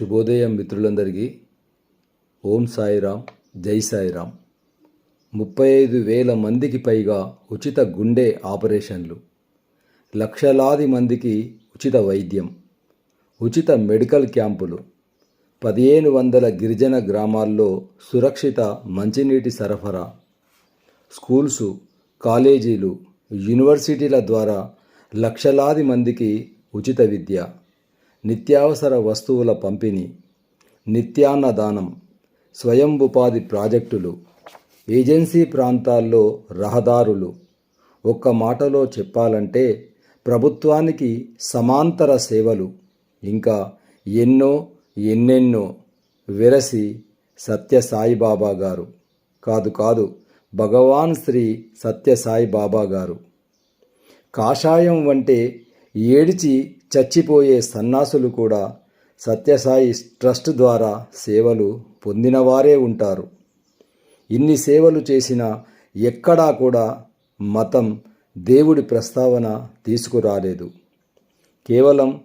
శుభోదయం మిత్రులందరికీ. ఓం సాయిరామ్ జై సాయిరామ్. ముప్పై ఐదు వేల మందికి పైగా ఉచిత గుండె ఆపరేషన్లు. లక్షలాది మందికి ఉచిత వైద్యం. ఉచిత మెడికల్ క్యాంపులు. పదిహేను వందల గిరిజన గ్రామాల్లో సురక్షిత మంచినీటి సరఫరా. స్కూల్సు కాలేజీలు యూనివర్సిటీల ద్వారా లక్షలాది మందికి ఉచిత విద్య. నిత్యావసర వస్తువుల పంపిణీ నిత్యాన్నదానం స్వయం ఉపాధి ప్రాజెక్టులు ఏజెన్సీ ప్రాంతాల్లో రహదారులు. ఒక్క మాటలో చెప్పాలంటే ప్రభుత్వానికి సమాంతర సేవలు ఇంకా ఎన్నో ఎన్నెన్నో విరసి సత్య సాయిబాబా గారు. కాదు కాదు భగవాన్ శ్రీ సత్య సాయిబాబా గారు. కాషాయం వంటే ఏడిచి చచ్చిపోయే సన్నాసులు కూడా సత్యసాయి ట్రస్ట్ ద్వారా సేవలు పొందినవారే ఉంటారు. ఇన్ని సేవలు చేసినా ఎక్కడా కూడా మతం దేవుడి ప్రస్తావన తీసుకురాలేదు. కేవలం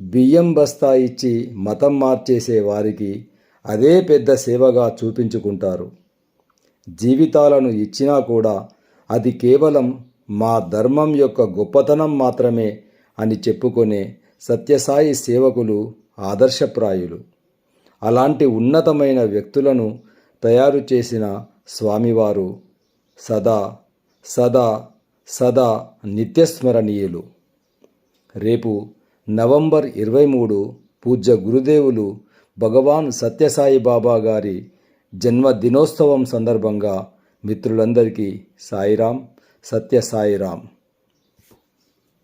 బియ్యం బస్తా ఇచ్చి మతం మార్చేసే వారికి అదే పెద్ద సేవగా చూపించుకుంటారు. జీవితాలను ఇచ్చినా కూడా అది కేవలం మా ధర్మం యొక్క గొప్పతనం మాత్రమే అని చెప్పుకునే సత్యసాయి సేవకులు ఆదర్శప్రాయులు. అలాంటి ఉన్నతమైన వ్యక్తులను తయారు చేసిన స్వామివారు సదా సదా సదా నిత్యస్మరణీయులు. రేపు నవంబర్ ఇరవై మూడు పూజ్య గురుదేవులు భగవాన్ సత్యసాయి బాబా గారి జన్మదినోత్సవం సందర్భంగా మిత్రులందరికీ సాయిరాం సత్య సాయిరాం